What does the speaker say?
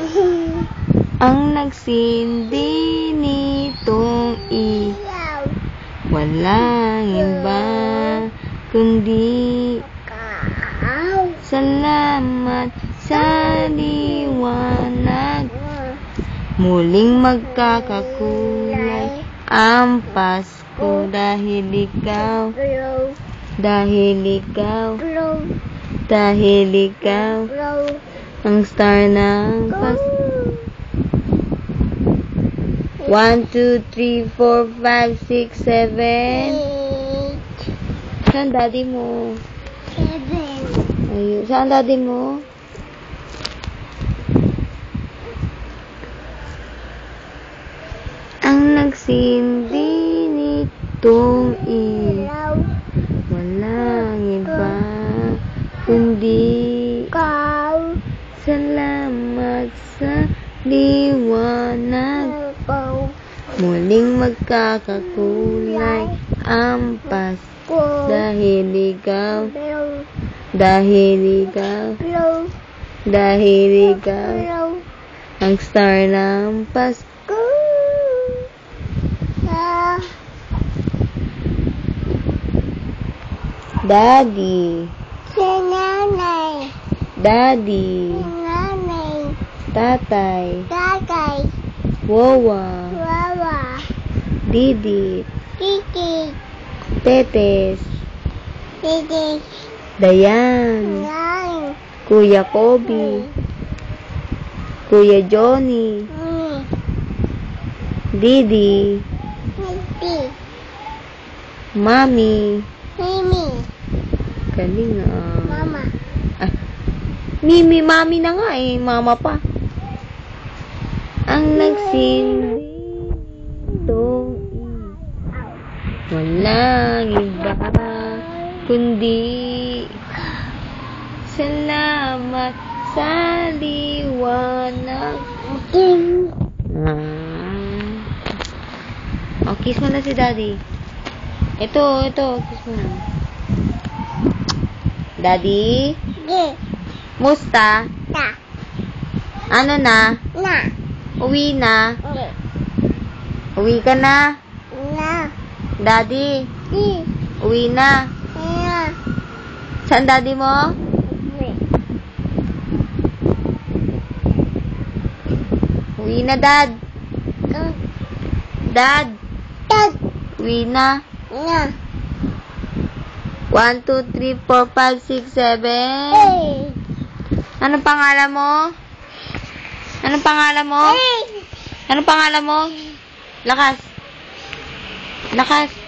Ang nagsindi nitong i. Walang iba kundi salamat sa liwanag. Muling magkakakulay ang Pasko dahil ikaw, dahil ikaw, dahil ikaw. Ang star ng Pasko. 1, 2, 3, 4, 5, 6, 7. Eight. Saan daddy mo? Seven. Ayun. Saan daddy mo? Ang nagsindi nitong i Ilaw. Walang iba kundi. Salamat sa liwanag. Muling magkakakulay ang Pasko Ko. dahil ikaw, dahil ikaw, dahil ikaw, ang star ng Pasko. Daddy, Si nanay. Daddy, nanay. tatay, Tatay. wawa, Wawa. didi, Kiki. tetes, Didi. dayan, Nine. kuya Kobe, kuya Johnny, Mm. didi, Miti. mami, Mimi. galing ah. Mama. Mimi, mami na nga eh, mama pa. Ang i walang iba kundi salamat sa liwanag. Ah. Oh, kiss mo na si daddy. Ito, ito, kiss mo na. Daddy, Gi. Musta? Ta. Ano na? Na. Uwi na? Gi. Uwi ka na? Na. Daddy, Di. uwi na. Na. Saan daddy mo? Gi. Uwi na, dad. Dad, Tag. uwi na. Na. 1, 2, 3, 4, 5, 6, 7. Hey. Anong pangalan mo? Anong pangalan mo? Anong pangalan mo? Lakas. Lakas.